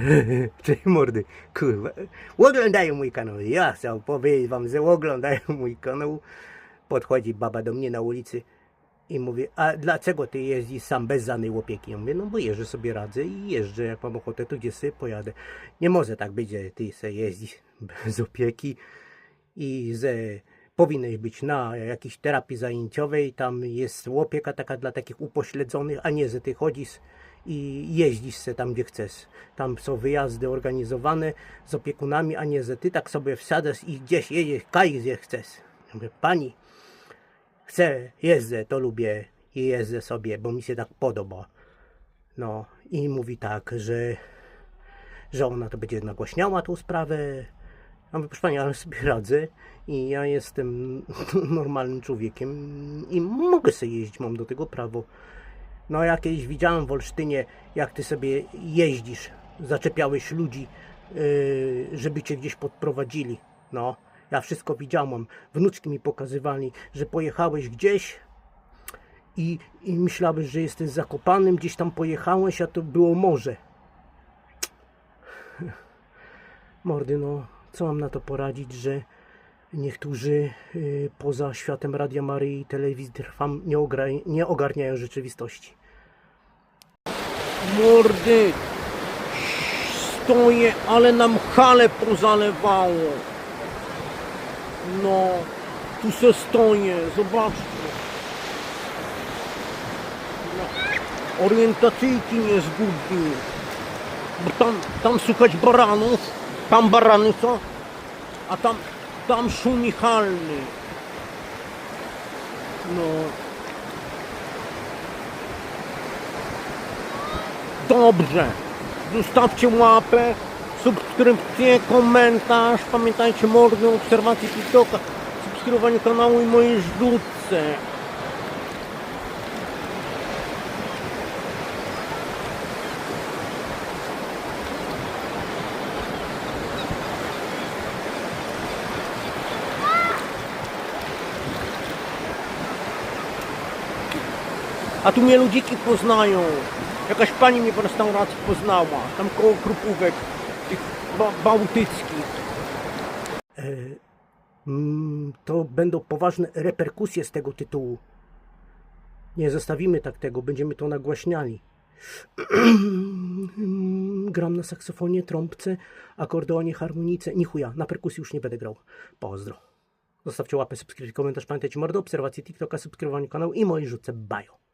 Cześć mordy, kurwa. Oglądają mój kanał. Ja chcę powiedzieć wam, że oglądają mój kanał. Podchodzi baba do mnie na ulicy i mówi, a dlaczego ty jeździsz sam bez żadnej opieki? Ja mówię, no bo jeżdżę sobie radzę i jeżdżę, jak mam ochotę, to gdzie sobie pojadę. Nie może tak być, że ty sobie jeździsz bez opieki i że powinieneś być na jakiejś terapii zajęciowej, tam jest opieka taka dla takich upośledzonych, a nie, że ty chodzisz i jeździsz se tam, gdzie chcesz. Tam są wyjazdy organizowane z opiekunami, a nie, że ty tak sobie wsiadasz i gdzieś jedziesz, kaj gdzie chcesz. Ja mówię, pani, chcę, jeżdżę, to lubię i jeżdżę sobie, bo mi się tak podoba. No i mówi tak, że, że ona to będzie nagłaśniała tą sprawę. Ja mówię, proszę pani, ale sobie radzę i ja jestem normalnym człowiekiem i mogę sobie jeździć, mam do tego prawo. No ja kiedyś widziałem w Olsztynie, jak ty sobie jeździsz, zaczepiałeś ludzi, yy, żeby cię gdzieś podprowadzili. No, ja wszystko widziałem. Wnuczki mi pokazywali, że pojechałeś gdzieś i, i myślałeś, że jesteś zakopanym, gdzieś tam pojechałeś, a to było morze. Mordy, no, co mam na to poradzić, że niektórzy yy, poza światem Radia Maryi i telewizji Trwam nie, nie ogarniają rzeczywistości. Mordy, stoję, ale nam hale pozalewało. No, tu se stoję, zobaczcie. No, orientacyjki nie zgubi. Bo tam, tam słychać baranów, tam barany są, a tam, tam halny. No. Dobrze. Zostawcie łapę, subskrypcję, komentarz. Pamiętajcie mordy, obserwacji TikToka, subskrybowanie kanału i mojej żdutce. A tu mnie ludziki poznają. Jakaś pani mnie w restauracji poznała. Tam koło krupówek tych ba bałtyckich. Mm, to będą poważne reperkusje z tego tytułu. Nie zostawimy tak tego, będziemy to nagłaśniali. Gram na saksofonie, trąbce, akordeonie, harmonice. Ni chuja, na perkusji już nie będę grał. Pozdro. Zostawcie łapę, subskrypcję, komentarz, pamiętajcie mordo, obserwacje TikToka, subskrybowanie kanału i mojej rzucę bajo.